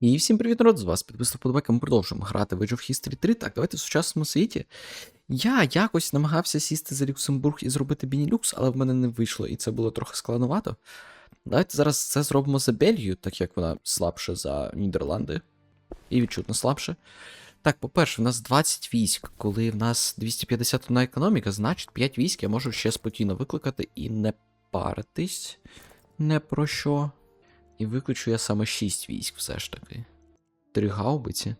І всім привіт, народ, з вас підписав подобайка, ми продовжуємо грати в Age of History 3. Так, давайте в сучасному світі. Я якось намагався сісти за Люксембург і зробити Бенілюкс, але в мене не вийшло, і це було трохи складновато. Давайте зараз це зробимо за Бельгію, так як вона слабша за Нідерланди. І відчутно слабше. Так, по-перше, в нас 20 військ. Коли в нас 251 економіка, значить 5 військ я можу ще спокійно викликати і не паритись. Не про що. І виключу я саме 6 військ все ж таки. Три гаубиці,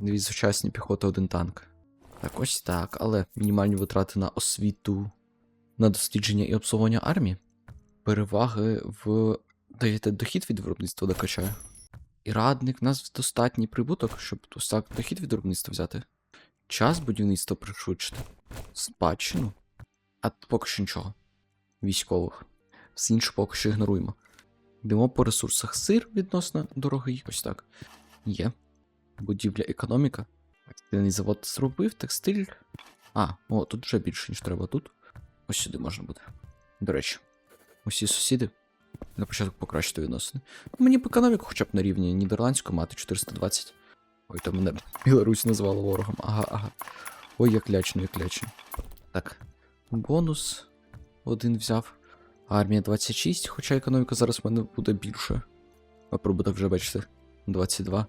дві сучасні піхоти, один танк. Так, ось так, але мінімальні витрати на освіту, на дослідження і обслуговування армії. Переваги в. Даєте дохід від виробництва докачаю. І радник, у нас достатній прибуток, щоб ось так дохід від виробництва взяти. Час будівництва пришвидшити. Спадщину. А поки що нічого. Військових. Все інше поки що ігноруємо. Йдемо по ресурсах. Сир відносно дорогий. Ось так. Є. Будівля економіка. Текстильний завод зробив, текстиль. А, о, тут вже більше, ніж треба тут. Ось сюди можна буде. До речі, усі сусіди. На початку покращити відносини. Мені б економіку хоча б на рівні нідерландську мати 420. Ой, там мене Білорусь назвала ворогом. Ага, ага. Ой, як лячно, як лячно. Так. Бонус. Один взяв. Армія 26, хоча економіка зараз в мене буде більше. Прибуток вже бачите. 22.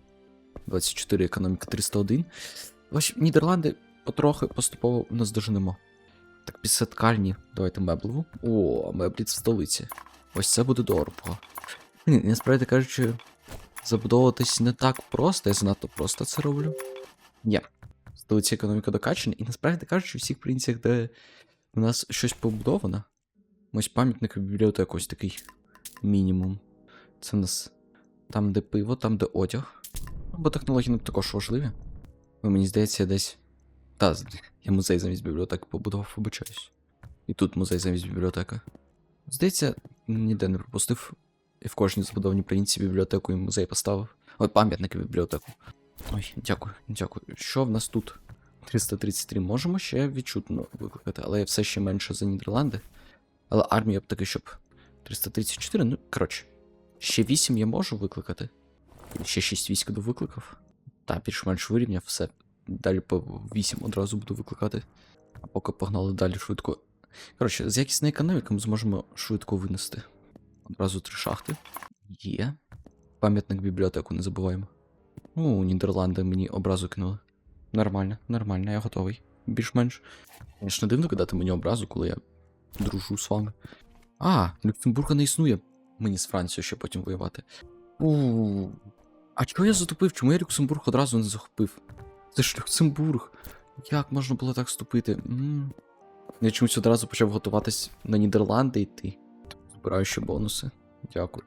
24, економіка 301. Ось Нідерланди потрохи поступово наздоженемо. Так, після ткальні. Давайте меблеву. О, меблі в столиці. Ось це буде дорого. Ні, насправді кажучи, забудовуватись не так просто, я занадто просто це роблю. В столиці економіка докачана, і насправді кажучи, в всіх провінціях, де у нас щось побудовано. Ось пам'ятник і бібліотека, ось такий мінімум. Це у нас там, де пиво, там, де одяг. Ну, Бо технології не також важливі. Бо мені здається, я десь. Та, я музей замість бібліотеки побудував, вибачаюсь. І тут музей замість бібліотеки. Здається, ніде не пропустив. І в кожній забудованій провінції бібліотеку і музей поставив. Ой, пам'ятник і бібліотеку. Ой, дякую, дякую. Що в нас тут? 333 можемо ще відчутно викликати, але все ще менше за Нідерланди. Але армія б таки, щоб 334, ну, коротше. Ще 8 я можу викликати. Ще 6 військ до викликав. Та, більш-менш вирівняв все. Далі по 8 одразу буду викликати. А поки погнали далі швидко. Коротше, з якісною економікою ми зможемо швидко винести. Одразу три шахти. Є. Пам'ятник бібліотеку не забуваємо. Ну, Нідерланди мені образу кинули. Нормально, нормально, я готовий. Більш-менш. Звісно, дивно кидати мені образу, коли я дружу з вами. А, Люксембурга не існує. Мені з Францією ще потім воювати. У. А чого я затупив? Чому я Люксембург одразу не захопив? Це ж Люксембург. Як можна було так вступити? м Я чомусь одразу почав готуватись на Нідерланди йти. Збираю ще бонуси. Дякую.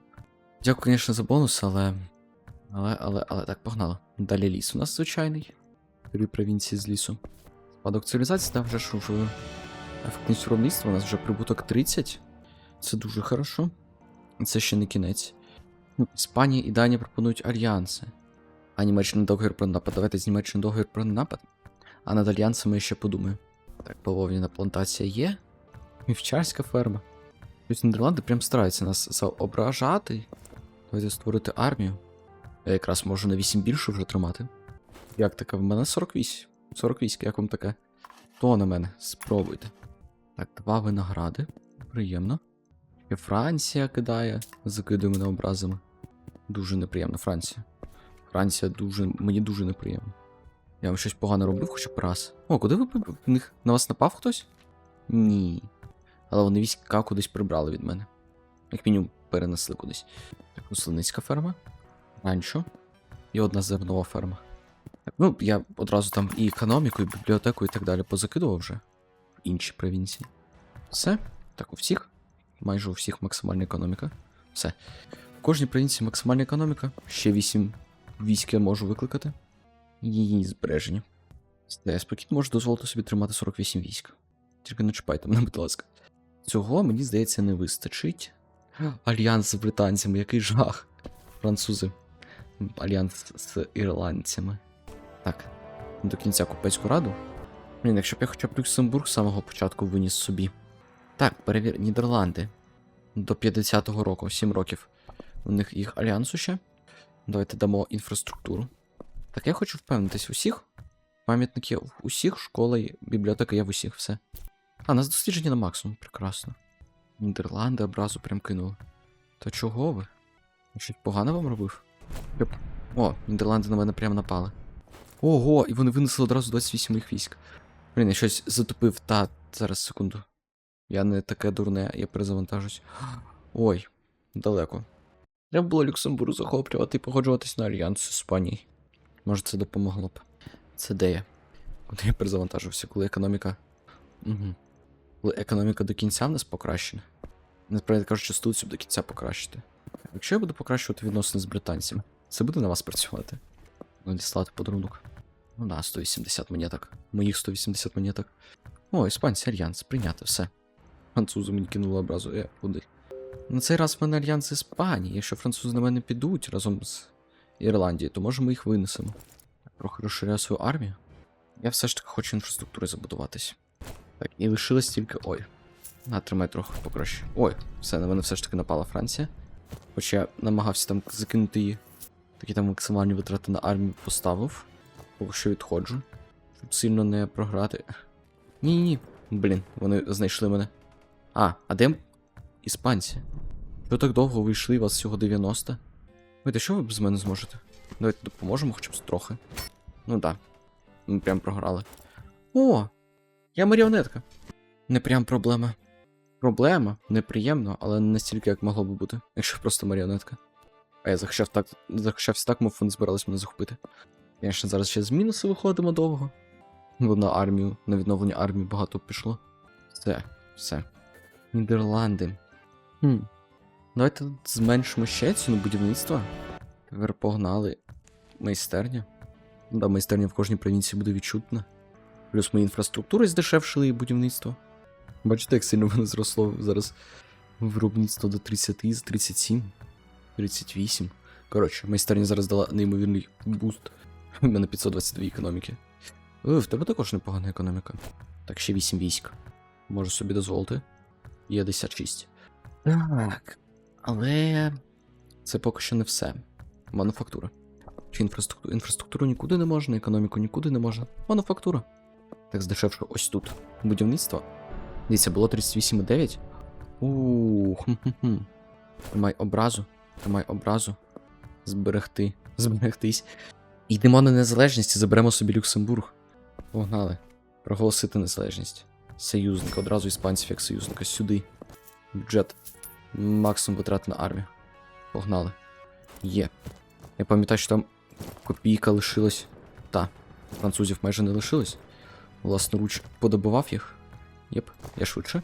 Дякую, звісно, за бонус, але. Але, але, але так, погнали. Далі ліс у нас звичайний. Три провінції з лісу. Спадок цивілізації, так, вже ж в ефективність виробництва у нас вже прибуток 30. Це дуже хорошо. Це ще не кінець. Ну, Іспанія і Данія пропонують альянси. А Німеччина договір про напад. Давайте з Німеччини договір про напад. А над альянсами ще подумаю. Так, бавовняна плантація є. Вівчарська ферма. Тобто Нідерланди прям стараються нас заображати. Давайте створити армію. Я якраз можу на 8 більше вже тримати. Як таке? В мене 48. 40 військ, як вам таке? То на мене, спробуйте. Так, два виногради. Приємно. І Франція кидає, закидує мене образами. Дуже неприємно, Франція. Франція дуже. мені дуже неприємно. Я вам щось погано робив, хоча б раз. О, куди ви в них на вас напав хтось? Ні. Але вони війська кудись прибрали від мене. Як мінімум, перенесли кудись. Так, рослинницька ферма. Ранчо. І одна зернова ферма. Ну, я одразу там і економіку, і бібліотеку, і так далі позакидував вже інші провінції. Все. Так, у всіх. Майже у всіх максимальна економіка. Все. В кожній провінції максимальна економіка. Ще 8 військ я можу викликати. Її збереження. Я спокійно можу дозволити собі тримати 48 військ. Тільки не чіпайте мене, будь ласка. Цього, мені здається, не вистачить. Альянс з британцями, який жах. Французи. Альянс з ірландцями. Так. До кінця Купецьку раду. Блін, якщо б я хоча б Люксембург з самого початку виніс собі. Так, перевір. Нідерланди. До 50-го року, 7 років. У них їх альянсу ще. Давайте дамо інфраструктуру. Так я хочу впевнитись, усіх пам'ятників, усіх школа і бібліотека є в усіх, все. А, нас дослідження на максимум, прекрасно. Нідерланди образу прям кинули. То чого ви? Щось погано вам робив? О, Нідерланди на мене прямо напали. Ого, і вони винесли одразу 28 їх військ. Блін, я щось затупив. Та, зараз секунду. Я не таке дурне, я перезавантажусь. Ой, далеко. Треба було Люксембург захоплювати і погоджуватись на альянс з Іспанією. Може, це допомогло б. Це де я? Куди я перезавантажився, коли економіка. Угу. Коли економіка до кінця в нас покращена. Насправді кажучи, стуцію до кінця покращити. Якщо я буду покращувати відносини з британцями, це буде на вас працювати. Надіслати подарунок. Ну да, 180 монеток. Моїх 180 монеток. О, іспанці, альянс, прийняти все. Французи мені кинули образу, е, куди? На цей раз в мене альянс Іспанії. Якщо французи на мене підуть разом з Ірландією, то може ми їх винесемо. Трохи розширяю свою армію. Я все ж таки хочу інфраструктурою забудуватись. Так, і лишилось тільки. Ой. На, тримай трохи покраще. Ой, все, на мене все ж таки напала Франція. Хоча я намагався там закинути її. Такі там максимальні витрати на армію поставив. Поки що відходжу. Щоб сильно не програти. Ні-ні. Блін, вони знайшли мене. А, а де іспанці? Що так довго ви йшли, вас всього 90? Вийте, що ви без мене зможете? Давайте допоможемо хоча б трохи. Ну да. Ми прям програли. О! Я маріонетка. Не прям проблема. Проблема, неприємно, але не настільки, як могло би бути, якщо просто маріонетка. А я захищав так, захищався так, мов вони збирались мене захопити. Звісно, зараз ще з мінусу виходимо довго. Бо на армію, на відновлення армії багато пішло. Все, все. Нідерланди. Хм. Давайте зменшимо ще ціну будівництва. Тепер погнали. Майстерня. Да, майстерня в кожній провінції буде відчутна. Плюс ми інфраструктури здешевшили і будівництво. Бачите, як сильно воно зросло зараз виробництво до 30 з 37, 38. Коротше, майстерня зараз дала неймовірний буст. У мене 522 економіки. О, в тебе також непогана економіка. Так, ще 8 військ. Можу собі дозволити. Є 56. Так. Але це поки що не все. Мануфактура. Чи інфраструктура? Інфраструктуру нікуди не можна, економіку нікуди не можна. Мануфактура. Так здешевше ось тут. Будівництво. Дивіться, було 38,9. Ууу. Тримай образу. Тримай образу. Зберегти. Зберегтись. Йдемо на незалежність і заберемо собі Люксембург. Погнали. Проголосити незалежність. Союзник, одразу іспанців як союзника. Сюди. Бюджет. Максимум витрат на армію. Погнали. Є. Я пам'ятаю, що там копійка лишилась. Та. Французів майже не лишилось. Власноруч подобував їх. Єп, я швидше.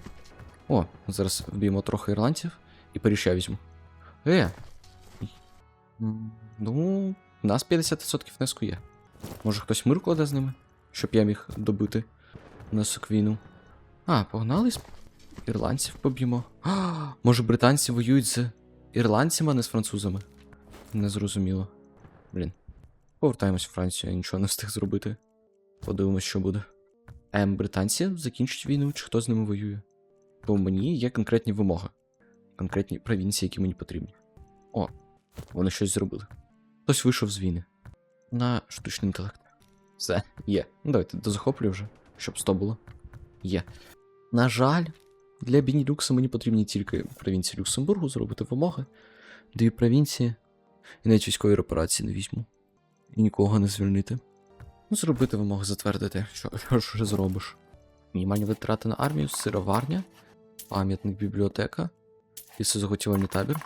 О, зараз вб'ємо трохи ірландців і Париж я візьму. Е. Ну, у нас 50% внеску є. Може хтось мир кладе з ними, щоб я міг добити внесок війну. А, погнали ірландців поб'ємо. Може британці воюють з ірландцями, а не з французами? Незрозуміло. Блін. Повертаємось в Францію, я нічого не встиг зробити. Подивимось, що буде. Ем, британці закінчать війну, чи хто з ними воює? Бо мені є конкретні вимоги. Конкретні провінції, які мені потрібні. О, вони щось зробили. Хтось вийшов з війни. На штучний інтелект. Все, є. Ну, давайте дозахоплю вже, щоб 100 було. Є. На жаль, для Бінілюкса мені потрібні тільки провінції Люксембургу зробити вимоги. Дві провінції. І навіть військові операції не візьму. І нікого не звільнити. Ну, зробити вимоги, затвердити. Що, що ж зробиш? Мінімальні витрати на армію, сироварня, пам'ятник бібліотека, лісозаготівельний табір,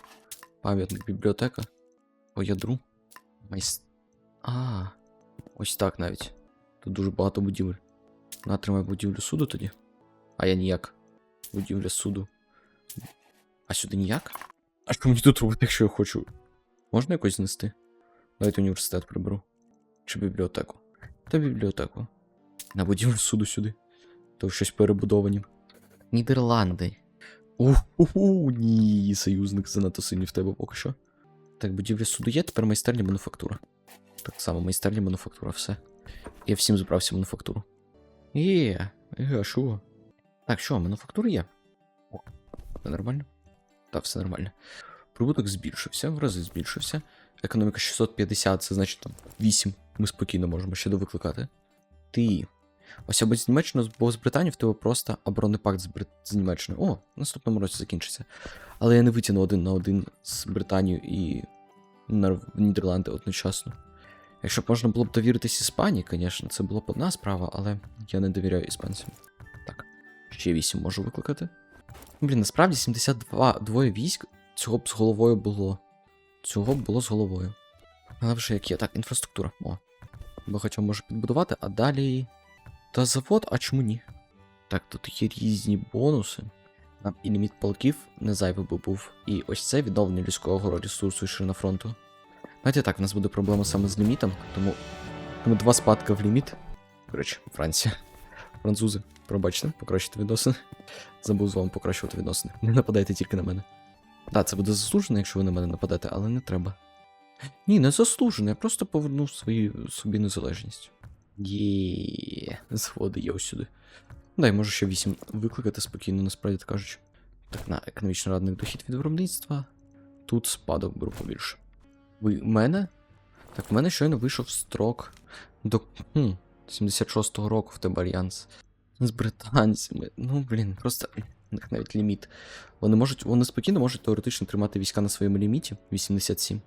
пам'ятник бібліотека, по ядру, майс... А, ось так навіть. Тут дуже багато будівель. Натримай будівлю суду тоді. А я ніяк. Будівля суду. А сюди ніяк? А що мені тут робити, якщо я хочу? Можна якось знести? Давайте університет приберу. Чи бібліотеку? Та бібліотеку. На будівлю суду сюди. То щось перебудовані. Нідерланди. Уху, ні, союзник занадто сильний в тебе поки що. Так, будівля суду є, тепер майстерня мануфактура. Так само, майстерня мануфактура, все. Я всім збрався мануфактуру. Є, е, що? Так, що, мануфактура є? О, все нормально? Так, все нормально. Прибуток збільшився, в рази збільшився. економіка 650, це значить там 8. Ми спокійно можемо ще довикликати. Ти. Ось або з Німеччиною, або з Британією в тебе просто оборонний пакт з, Брит... з Німеччиною. О, наступному році закінчиться. Але я не витягну один на один з Британією і Нідерланди одночасно. Якщо б можна було б довіритись Іспанії, звісно, це була б одна справа, але я не довіряю іспанцям. Так, ще 8 можу викликати. Блін, насправді 72 двоє військ цього б з головою було. Цього б було з головою. Але вже як є. Так, інфраструктура. О. Багатьом можу підбудувати, а далі. Та завод, а чому ні? Так, тут є різні бонуси. Нам і ліміт полків не зайвий би був. І ось це відновлення людського ресурсу і ширина фронту. Знаєте, так, в нас буде проблема саме з лімітом, тому, тому два спадка в ліміт. Речі, Франція. Французи, пробачте, покращити відносини. Забув з вами покращувати відносини. Не нападайте тільки на мене. Так, це буде заслужено, якщо ви на мене нападете, але не треба. Ні, не заслужено, я просто повернув свої, собі незалежність. Є, згоди є ось сюди. Дай, можу ще 8 викликати спокійно, насправді так кажучи. Так, на економічно радний дохід від виробництва. Тут спадок беру побільше. Ви мене? Так, в мене щойно вийшов строк до хм, 76-го року в тебе альянс. З британцями. Ну, блін, просто них навіть ліміт. Вони можуть, вони спокійно можуть теоретично тримати війська на своєму ліміті 87.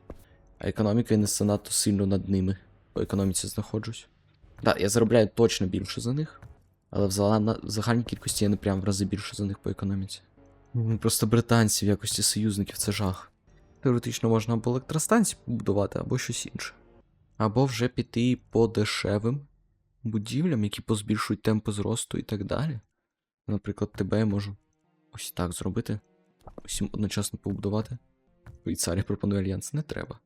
А економіка і не занадто сильно над ними. По економіці знаходжусь. Так, я заробляю точно більше за них. Але в, загальній кількості я не прям в рази більше за них по економіці. Ну, Просто британці в якості союзників це жах. Теоретично можна або електростанції побудувати, або щось інше. Або вже піти по дешевим будівлям, які позбільшують темпи зросту і так далі. Наприклад, тебе я можу ось так зробити. Усім одночасно побудувати. Швейцарія пропонує альянс, не треба.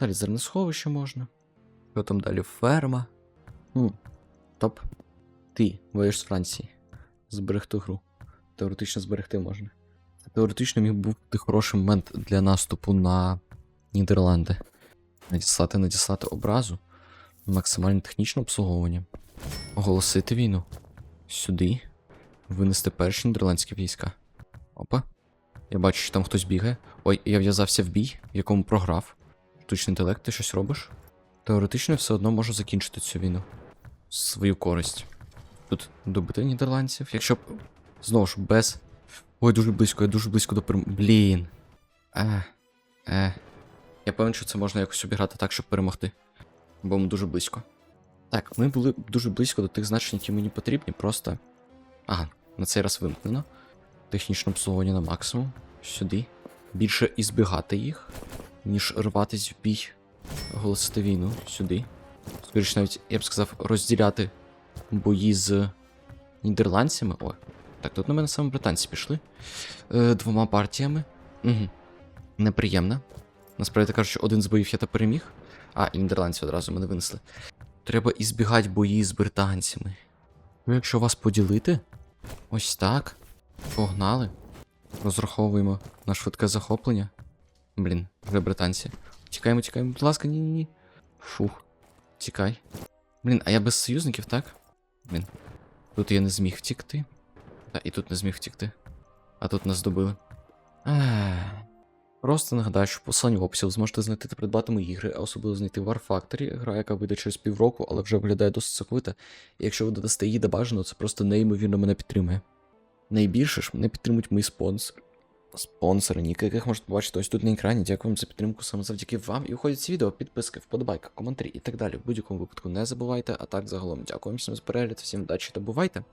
Далі зерносховище можна. Що далі? Ферма. Хм. Топ. Ти воюєш з Франції. Зберегти гру. Теоретично зберегти можна. Теоретично міг бути хороший момент для наступу на Нідерланди. Надіслати, надіслати образу. Максимальне технічне обслуговування. Оголосити війну. Сюди. Винести перші нідерландські війська. Опа. Я бачу, що там хтось бігає. Ой, я в'язався в бій, в якому програв. Штучний інтелект, ти щось робиш? Теоретично все одно можу закінчити цю війну. Свою користь. Тут добити нідерландців. Якщо б. Знову ж, без. Ой, дуже близько, я дуже близько до перем... Блін. Е. Е. Я певен, що це можна якось обіграти так, щоб перемогти. Бо ми дуже близько. Так, ми були дуже близько до тих значень, які мені потрібні, просто. Ага, на цей раз вимкнено. Технічне обслуговування на максимум. Сюди. Більше ізбігати їх, ніж рватись в бій, оголосити війну сюди. Скоріше навіть, я б сказав, розділяти бої з нідерландцями. О, так, тут на мене саме британці пішли. Е, двома партіями. Угу. Неприємно. Насправді кажучи, один з боїв я та переміг. А, і нідерландці одразу мене винесли. Треба ізбігати бої з британцями. Ну, якщо вас поділити, ось так. Погнали. Розраховуємо на швидке захоплення. Блін, вже британці. Тікаємо, тікаємо, будь ласка, ні-ні-ні. Фух. Тікай. Блін, а я без союзників, так? Блін. Тут я не зміг втікти. Та і тут не зміг втікти. А тут нас добили. Просто нагадаю, що в посиланні в описі зможете знайти та придбати мої ігри, а особливо знайти War Factory, гра, яка вийде через півроку, але вже виглядає досить соковита. І якщо ви додасте її до бажаного, це просто неймовірно мене підтримує. Найбільше ж мене підтримують мої спонсори. Спонсори, ніки, яких можете побачити ось тут на екрані. Дякую вам за підтримку саме завдяки вам. І уходять ці відео, підписки, вподобайка, коментарі і так далі. В будь-якому випадку не забувайте. А так загалом дякую всім за перегляд, всім вдачі та бувайте!